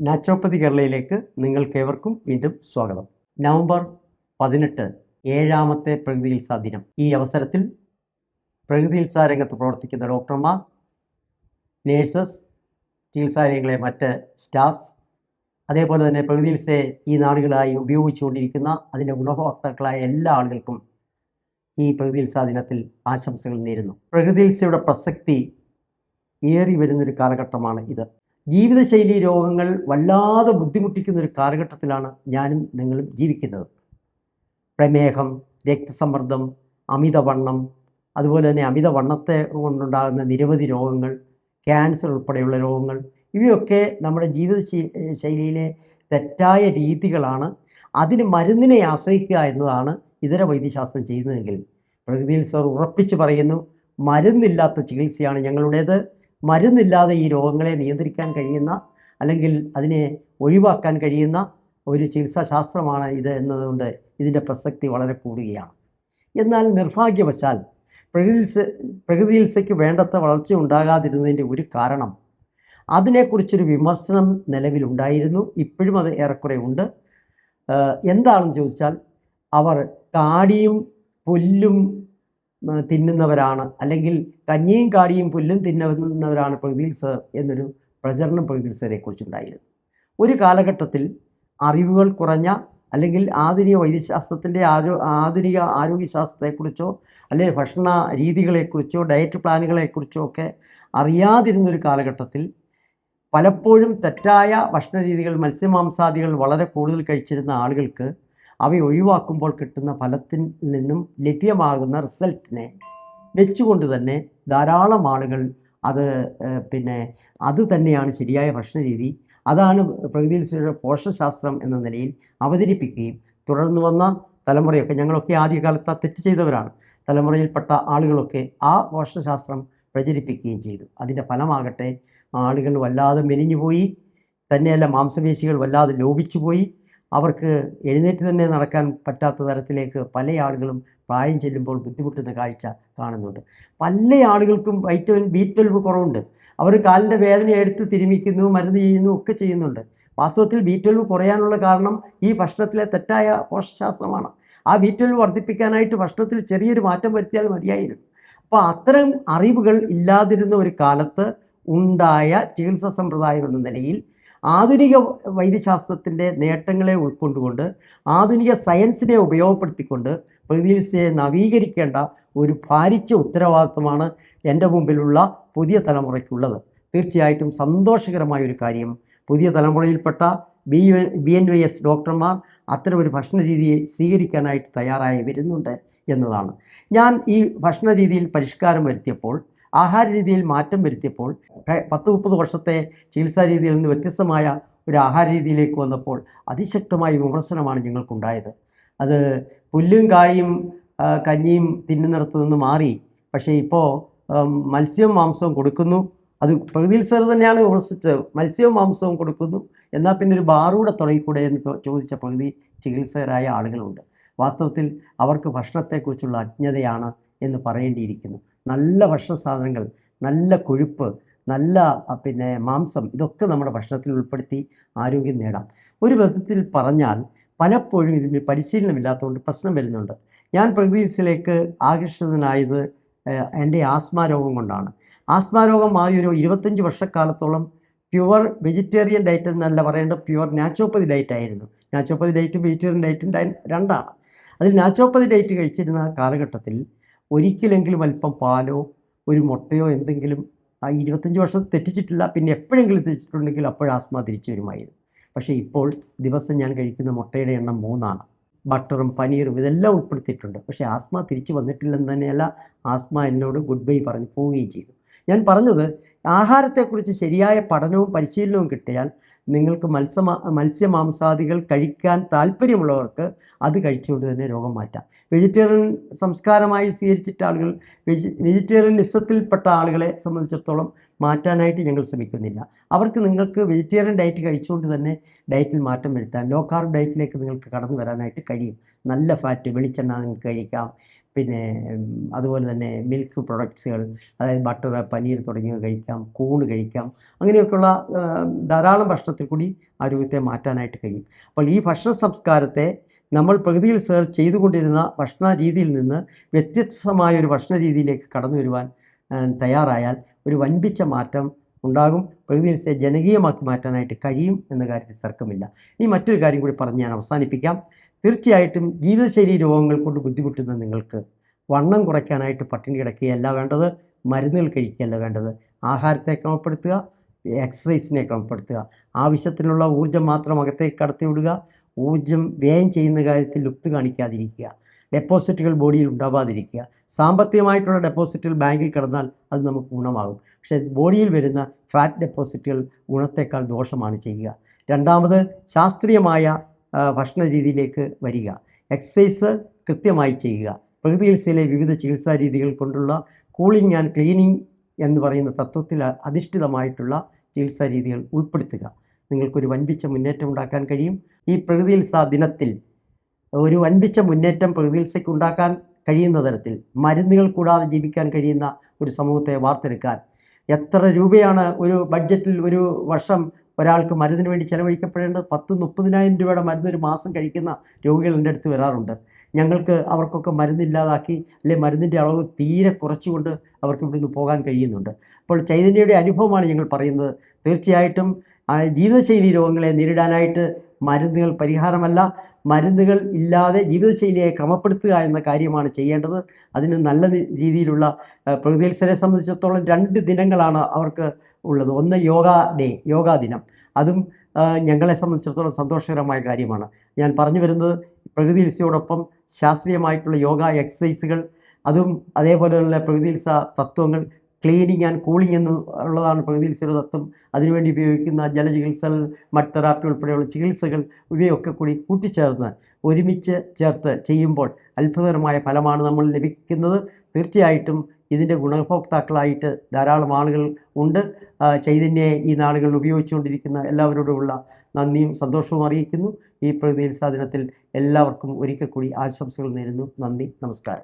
Naturopathy കേരളയിലേക്ക് നിങ്ങൾക്കേവർക്കും വീണ്ടും സ്വാഗതം. നവംബർ പതിനെട്ട് ഏഴാമത്തെ പ്രകൃതി ചികിത്സാ ദിനം. ഈ അവസരത്തിൽ പ്രകൃതി ചികിത്സാ രംഗത്ത് പ്രവർത്തിക്കുന്ന ഡോക്ടർമാർ നേഴ്സസ് ചികിത്സാലയങ്ങളെ മറ്റ് സ്റ്റാഫ്സ് അതേപോലെ തന്നെ പ്രകൃതി ചികിത്സയെ ഈ നാടുകളായി ഉപയോഗിച്ചുകൊണ്ടിരിക്കുന്ന അതിന്റെ ഗുണഭോക്താക്കളായ എല്ലാ ആളുകൾക്കും ഈ പ്രകൃതി ചികിത്സാ ദിനത്തിൽ ആശംസകൾ നേരുന്നു. പ്രകൃതി ചികിത്സയുടെ പ്രസക്തി ഏറി വരുന്നൊരു കാലഘട്ടമാണ് ഇത്. ജീവിതശൈലി രോഗങ്ങൾ വല്ലാതെ ബുദ്ധിമുട്ടിക്കുന്ന ഒരു കാലഘട്ടത്തിലാണ് ഞാനും നിങ്ങളും ജീവിക്കുന്നത്. പ്രമേഹം രക്തസമ്മർദ്ദം അമിതവണ്ണം അതുപോലെ തന്നെ അമിതവണ്ണത്തെ കൊണ്ടുണ്ടാകുന്ന നിരവധി രോഗങ്ങൾ ക്യാൻസർ ഉൾപ്പെടെയുള്ള രോഗങ്ങൾ ഇവയൊക്കെ നമ്മുടെ ജീവിത ശൈലിയിലെ തെറ്റായ രീതികളാണ്. അതിന് മരുന്നിനെ ആശ്രയിക്കുക എന്നതാണ് ഇതര വൈദ്യശാസ്ത്രം ചെയ്യുന്നതെങ്കിൽ. പ്രകൃതിയിൽ സർ ഉറപ്പിച്ച് പറയുന്നു മരുന്നില്ലാത്ത ചികിത്സയാണ് ഞങ്ങളുടേത്. മരുന്നില്ലാതെ ഈ രോഗങ്ങളെ നിയന്ത്രിക്കാൻ കഴിയുന്ന അല്ലെങ്കിൽ അതിനെ ഒഴിവാക്കാൻ കഴിയുന്ന ഒരു ചികിത്സാശാസ്ത്രമാണ് ഇത് എന്നതുകൊണ്ട് ഇതിന്റെ പ്രസക്തി വളരെ കൂടുകയാണ്. എന്നാൽ നിർഭാഗ്യവശാൽ പ്രകൃതി പ്രകൃതി ചികിത്സയ്ക്ക് വേണ്ടത്ര വളർച്ച ഉണ്ടാകാതിരുന്നതിന്റെ ഒരു കാരണം അതിനെക്കുറിച്ചൊരു വിമർശനം നിലവിലുണ്ടായിരുന്നു ഇപ്പോഴും അത് ഏറെക്കുറെ ഉണ്ട്. എന്താണെന്ന് ചോദിച്ചാൽ അവർ കാടിയും പുല്ലും തിന്നുന്നവരാണ്. അല്ലെങ്കിൽ കഞ്ഞിയും കാടിയും പുല്ലും തിന്നുന്നവരാണ് പ്രകൃതിയിൽ സർ എന്നൊരു പ്രചരണം പ്രകൃതി സറിനെ കുറിച്ചുണ്ടായിരുന്നു ഒരു കാലഘട്ടത്തിൽ അറിവുകൾ കുറഞ്ഞ അല്ലെങ്കിൽ ആധുനിക വൈദ്യശാസ്ത്രത്തിന്റെ ആരോ ആധുനിക ആരോഗ്യശാസ്ത്രത്തെക്കുറിച്ചോ അല്ലെങ്കിൽ ഭക്ഷണ രീതികളെക്കുറിച്ചോ ഡയറ്റ് പ്ലാനുകളെക്കുറിച്ചോ ഒക്കെ അറിയാതിരുന്നൊരു കാലഘട്ടത്തിൽ പലപ്പോഴും തെറ്റായ ഭക്ഷണ രീതികൾ മത്സ്യമാംസാദികൾ വളരെ കൂടുതൽ കഴിച്ചിരുന്ന ആളുകൾക്ക് അവ ഒഴിവാക്കുമ്പോൾ കിട്ടുന്ന ഫലത്തിൽ നിന്നും ലഭ്യമാകുന്ന റിസൾട്ടിനെ വെച്ചുകൊണ്ട് തന്നെ ധാരാളം ആളുകൾ അത് പിന്നെ അത് തന്നെയാണ് ശരിയായ ഭക്ഷണ രീതി അതാണ് പ്രകൃതിയിൽ പോഷകശാസ്ത്രം എന്ന നിലയിൽ അവതരിപ്പിക്കുകയും തുടർന്ന് വന്ന തലമുറയൊക്കെ ഞങ്ങളൊക്കെ ആദ്യകാലത്ത് തെറ്റ് ചെയ്തവരാണ്. തലമുറയിൽപ്പെട്ട ആളുകളൊക്കെ ആ പോഷകശാസ്ത്രം പ്രചരിപ്പിക്കുകയും ചെയ്തു. അതിന്റെ ഫലമാകട്ടെ ആളുകൾ വല്ലാതെ മെലിഞ്ഞുപോയി തന്നെയല്ല മാംസപേശികൾ വല്ലാതെ ലോപിച്ചുപോയി അവർക്ക് എഴുന്നേറ്റ് തന്നെ നടക്കാൻ പറ്റാത്ത തരത്തിലേക്ക് പല ആളുകളും പ്രായം ചെല്ലുമ്പോൾ ബുദ്ധിമുട്ടുന്ന കാഴ്ച കാണുന്നുണ്ട്. പല ആളുകൾക്കും വൈറ്റമിൻ ബി ട്വൽവ് കുറവുണ്ട്. അവർ കാലിന്റെ വേദന എടുത്ത് തിരുമിക്കുന്നു മരുന്ന് ചെയ്യുന്നു ഒക്കെ ചെയ്യുന്നുണ്ട്. വാസ്തവത്തിൽ ബി ട്വൽവ് കുറയാനുള്ള കാരണം ഈ ഭക്ഷണത്തിലെ തെറ്റായ പോഷകശാസ്ത്രമാണ്. ആ ബി ട്വൽവ് വർദ്ധിപ്പിക്കാനായിട്ട് ഭക്ഷണത്തിൽ ചെറിയൊരു മാറ്റം വരുത്തിയാൽ മതിയായിരുന്നു. അപ്പോൾ അത്തരം അറിവുകൾ ഇല്ലാതിരുന്ന ഒരു കാലത്ത് ഉണ്ടായ ചികിത്സാ സമ്പ്രദായം എന്ന നിലയിൽ ആധുനിക വൈദ്യശാസ്ത്രത്തിന്റെ നേട്ടങ്ങളെ ഉൾക്കൊണ്ടുകൊണ്ട് ആധുനിക സയൻസിനെ ഉപയോഗപ്പെടുത്തിക്കൊണ്ട് പ്രകൃതിചികിത്സയെ നവീകരിക്കേണ്ട ഒരു ഭാരിച്ച ഉത്തരവാദിത്വമാണ് എന്റെ മുമ്പിലുള്ള പുതിയ തലമുറയ്ക്കുള്ളത്. തീർച്ചയായിട്ടും സന്തോഷകരമായ ഒരു കാര്യം. പുതിയ തലമുറയിൽപ്പെട്ട B B N Y S ഡോക്ടർമാർ അത്തരം ഒരു ഭക്ഷണ രീതിയെ സ്വീകരിക്കാനായിട്ട് തയ്യാറായി വരുന്നുണ്ട് എന്നതാണ്. ഞാൻ ഈ ഭക്ഷണ രീതിയിൽ പരിഷ്കാരം വരുത്തിയപ്പോൾ ആഹാര രീതിയിൽ മാറ്റം വരുത്തിയപ്പോൾ പത്ത് മുപ്പത് വർഷത്തെ ചികിത്സാ രീതിയിൽ നിന്ന് വ്യത്യസ്തമായ ഒരു ആഹാര രീതിയിലേക്ക് വന്നപ്പോൾ അതിശക്തമായ വിമർശനമാണ് ഞങ്ങൾക്കുണ്ടായത്. അത് പുല്ലും കാഴിയും കഞ്ഞിയും തിന്നുന്നിടത്ത് നിന്ന് മാറി. പക്ഷേ ഇപ്പോൾ മത്സ്യവും മാംസവും കൊടുക്കുന്നു. അത് പ്രകൃതിയിൽ സർ തന്നെയാണ് വിമർശിച്ചത്. മത്സ്യവും മാംസവും കൊടുക്കുന്നു. എന്നാൽ പിന്നെ ഒരു ബാറൂടെ തുടങ്ങിക്കൂടെ എന്ന് ചോദിച്ച പ്രകൃതി ചികിത്സകരായ ആളുകളുണ്ട്. വാസ്തവത്തിൽ അവർക്ക് ഭക്ഷണത്തെക്കുറിച്ചുള്ള അജ്ഞതയാണ് എന്ന് പറയേണ്ടിയിരിക്കുന്നു. നല്ല ഭക്ഷണ സാധനങ്ങൾ നല്ല കൊഴുപ്പ് നല്ല പിന്നെ മാംസം ഇതൊക്കെ നമ്മുടെ ഭക്ഷണത്തിൽ ഉൾപ്പെടുത്തി ആരോഗ്യം നേടാം. ഒരു വിധത്തിൽ പറഞ്ഞാൽ പലപ്പോഴും ഇതിന് പരിശീലനമില്ലാത്തതുകൊണ്ട് പ്രശ്നം വരുന്നുണ്ട്. ഞാൻ പ്രകൃതിസിലേക്ക് ആകർഷിതനായത് എന്റെ ആസ്മ രോഗം കൊണ്ടാണ്. ആസ്മ രോഗം മാറി ഒരു ഇരുപത്തഞ്ച് വർഷക്കാലത്തോളം പ്യുവർ വെജിറ്റേറിയൻ ഡയറ്റ് എന്നല്ല പറയേണ്ടത് പ്യുവർ നാച്ചുറോപ്പതി ഡയറ്റ് ആയിരുന്നു. നാച്ചുറോപ്പതി ഡയറ്റും വെജിറ്റേറിയൻ ഡയറ്റും ഡയ- രണ്ടാണ്. അതിൽ നാച്ചുറോപ്പതി ഡയറ്റ് കഴിച്ചിരുന്ന കാലഘട്ടത്തിൽ ഒരിക്കലെങ്കിലും അല്പം പാലോ ഒരു മുട്ടയോ എന്തെങ്കിലും ആ ഇരുപത്തഞ്ച് വർഷം തെറ്റിച്ചിട്ടില്ല പിന്നെ എപ്പോഴെങ്കിലും തെറ്റിച്ചിട്ടുണ്ടെങ്കിൽ അപ്പോൾ ആസ്മ തിരിച്ചു വരുമായിരുന്നു. പക്ഷേ ഇപ്പോൾ ദിവസം ഞാൻ കഴിക്കുന്ന മുട്ടയുടെ എണ്ണം മൂന്നാണ്. ബട്ടറും പനീറും ഇതെല്ലാം ഉൾപ്പെടുത്തിയിട്ടുണ്ട്. പക്ഷേ ആസ്മ തിരിച്ചു വന്നിട്ടില്ലെന്ന് തന്നെയല്ല ആസ്മ എന്നോട് ഗുഡ് ബൈ പറഞ്ഞ് പോവുകയും ചെയ്തു. ഞാൻ പറഞ്ഞത് ആഹാരത്തെക്കുറിച്ച് ശരിയായ പഠനവും പരിശീലനവും കിട്ടിയാൽ നിങ്ങൾക്ക് മത്സ്യമാ മത്സ്യമാംസാദികൾ കഴിക്കാൻ താല്പര്യമുള്ളവർക്ക് അത് കഴിച്ചുകൊണ്ട് തന്നെ രോഗം മാറ്റാം. വെജിറ്റേറിയൻ സംസ്കാരമായി സ്വീകരിച്ചിട്ട ആളുകൾ വെജി വെജിറ്റേറിയനിസത്തിൽപ്പെട്ട ആളുകളെ സംബന്ധിച്ചിടത്തോളം മാറ്റാനായിട്ട് ഞങ്ങൾ ശ്രമിക്കുന്നില്ല. അവർക്ക് നിങ്ങൾക്ക് വെജിറ്റേറിയൻ ഡയറ്റ് കഴിച്ചുകൊണ്ട് തന്നെ ഡയറ്റിൽ മാറ്റം വരുത്താൻ ലോ കാർബ് ഡയറ്റിലേക്ക് നിങ്ങൾക്ക് കടന്നു വരാനായിട്ട് കഴിയും. നല്ല ഫാറ്റ് വെളിച്ചെണ്ണ നിങ്ങൾക്ക് കഴിക്കാം. പിന്നെ അതുപോലെ തന്നെ മിൽക്ക് പ്രൊഡക്ട്സുകൾ അതായത് ബട്ടർ പനീർ തുടങ്ങിയവ കഴിക്കാം കൂണ് കഴിക്കാം അങ്ങനെയൊക്കെയുള്ള ധാരാളം ഭക്ഷണത്തിൽ കൂടി ആരോഗ്യത്തെ മാറ്റാനായിട്ട് കഴിയും. അപ്പോൾ ഈ ഭക്ഷണ സംസ്കാരത്തെ നമ്മൾ പ്രകൃതിയിൽ സേർ ചെയ്തുകൊണ്ടിരുന്ന ഭക്ഷണ രീതിയിൽ നിന്ന് വ്യത്യസ്തമായ ഒരു ഭക്ഷണ രീതിയിലേക്ക് കടന്നു വരുവാൻ തയ്യാറായാൽ ഒരു വൻപിച്ച മാറ്റം ഉണ്ടാകും. പ്രകൃതിയിൽ സേ ജനകീയമാക്കി മാറ്റാനായിട്ട് കഴിയും എന്ന കാര്യത്തിൽ തർക്കമില്ല. ഇനി മറ്റൊരു കാര്യം കൂടി പറഞ്ഞ് ഞാൻ അവസാനിപ്പിക്കാം. തീർച്ചയായിട്ടും ജീവിതശൈലി രോഗങ്ങൾ കൊണ്ട് ബുദ്ധിമുട്ടുന്ന നിങ്ങൾക്ക് വണ്ണം കുറയ്ക്കാനായിട്ട് പട്ടിണി കിടക്കുകയല്ല വേണ്ടത് മരുന്നുകൾ കഴിക്കുകയല്ല വേണ്ടത്. ആഹാരത്തെ ക്രമപ്പെടുത്തുക എക്സസൈസിനെ ക്രമപ്പെടുത്തുക ആവശ്യത്തിനുള്ള ഊർജം മാത്രം അകത്തേക്ക് കടത്തിവിടുക ഊർജം വ്യയം ചെയ്യുന്ന കാര്യത്തിൽ ലുപ്ത് കാണിക്കാതിരിക്കുക. ഡെപ്പോസിറ്റുകൾ ബോഡിയിൽ ഉണ്ടാവാതിരിക്കുക. സാമ്പത്തികമായിട്ടുള്ള ഡെപ്പോസിറ്റുകൾ ബാങ്കിൽ കിടന്നാൽ അത് നമുക്ക് ഗുണമാകും. പക്ഷേ ബോഡിയിൽ വരുന്ന ഫാറ്റ് ഡെപ്പോസിറ്റുകൾ ഗുണത്തേക്കാൾ ദോഷമാണ് ചെയ്യുക. രണ്ടാമത് ശാസ്ത്രീയമായ ഭക്ഷണ രീതിയിലേക്ക് വരിക. എക്സസൈസ് കൃത്യമായി ചെയ്യുക. പ്രകൃതി ചികിത്സയിലെ വിവിധ ചികിത്സാ രീതികൾ കൊണ്ടുള്ള കൂളിംഗ് ആൻഡ് ക്ലീനിങ് എന്ന് പറയുന്ന തത്വത്തിൽ അധിഷ്ഠിതമായിട്ടുള്ള ചികിത്സാ രീതികൾ ഉൾപ്പെടുത്തുക. നിങ്ങൾക്കൊരു വൻപിച്ച മുന്നേറ്റം ഉണ്ടാക്കാൻ കഴിയും. ഈ പ്രകൃതി ചികിത്സാ ദിനത്തിൽ ഒരു വൻപിച്ച മുന്നേറ്റം പ്രകൃതി ചികിത്സയ്ക്ക് ഉണ്ടാക്കാൻ കഴിയുന്ന തരത്തിൽ മരുന്നുകൾ കൂടാതെ ജീവിക്കാൻ കഴിയുന്ന ഒരു സമൂഹത്തെ വാർത്തെടുക്കാൻ എത്ര രൂപയാണ് ഒരു ബഡ്ജറ്റിൽ ഒരു വർഷം ഒരാൾക്ക് മരുന്നിന് വേണ്ടി ചെലവഴിക്കപ്പെടേണ്ടത് പത്ത് മുപ്പതിനായിരം രൂപയുടെ മരുന്ന് ഒരു മാസം കഴിക്കുന്ന രോഗികൾ എന്റെ അടുത്ത് വരാറുണ്ട്. ഞങ്ങൾക്ക് അവർക്കൊക്കെ മരുന്നില്ലാതാക്കി അല്ലെങ്കിൽ മരുന്നിന്റെ അളവ് തീരെ കുറച്ചുകൊണ്ട് അവർക്ക് ഇവിടെ നിന്ന് പോകാൻ കഴിയുന്നുണ്ട്. അപ്പോൾ ചൈതന്യയുടെ അനുഭവമാണ് ഞങ്ങൾ പറയുന്നത്. തീർച്ചയായിട്ടും ജീവിതശൈലി രോഗങ്ങളെ നേരിടാനായിട്ട് മരുന്നുകൾ പരിഹാരമല്ല. മരുന്നുകൾ ഇല്ലാതെ ജീവിതശൈലിയെ ക്രമപ്പെടുത്തുക എന്ന കാര്യമാണ് ചെയ്യേണ്ടത്. അതിന് നല്ല രീതിയിലുള്ള പ്രകൃതിത്സരെ സംബന്ധിച്ചിടത്തോളം രണ്ട് ദിനങ്ങളാണ് അവർക്ക് ഉള്ളത്. ഒന്ന് യോഗ ഡേ യോഗാ ദിനം. അതും ഞങ്ങളെ സംബന്ധിച്ചിടത്തോളം സന്തോഷകരമായ കാര്യമാണ്. ഞാൻ പറഞ്ഞു വരുന്നത് പ്രകൃതി ഹിൽസയോടൊപ്പം ശാസ്ത്രീയമായിട്ടുള്ള യോഗ എക്സസൈസുകൾ അതും അതേപോലെ തന്നെ പ്രകൃതി ഹിൽസ തത്വങ്ങൾ ക്ലീനിങ് ആൻഡ് കൂളിംഗ് എന്ന് ഉള്ളതാണ് പ്രകൃതി സ്ഥിരതത്വം. അതിനുവേണ്ടി ഉപയോഗിക്കുന്ന ജലചികിത്സകൾ മറ്റ് തെറാപ്പി ഉൾപ്പെടെയുള്ള ചികിത്സകൾ ഇവയൊക്കെ കൂടി കൂട്ടിച്ചേർന്ന് ഒരുമിച്ച് ചേർത്ത് ചെയ്യുമ്പോൾ അത്ഭുതകരമായ ഫലമാണ് നമ്മൾ ലഭിക്കുന്നത്. തീർച്ചയായിട്ടും ഇതിന്റെ ഗുണഭോക്താക്കളായിട്ട് ധാരാളം ആളുകൾ ഉണ്ട്. ചൈതന്യയെ ഈ നാളുകളിൽ ഉപയോഗിച്ചുകൊണ്ടിരിക്കുന്ന എല്ലാവരോടുമുള്ള നന്ദിയും സന്തോഷവും അറിയിക്കുന്നു. ഈ പ്രകൃതി സാധനത്തിൽ എല്ലാവർക്കും ഒരിക്കൽ കൂടി ആശംസകൾ നേരുന്നു. നന്ദി നമസ്കാരം.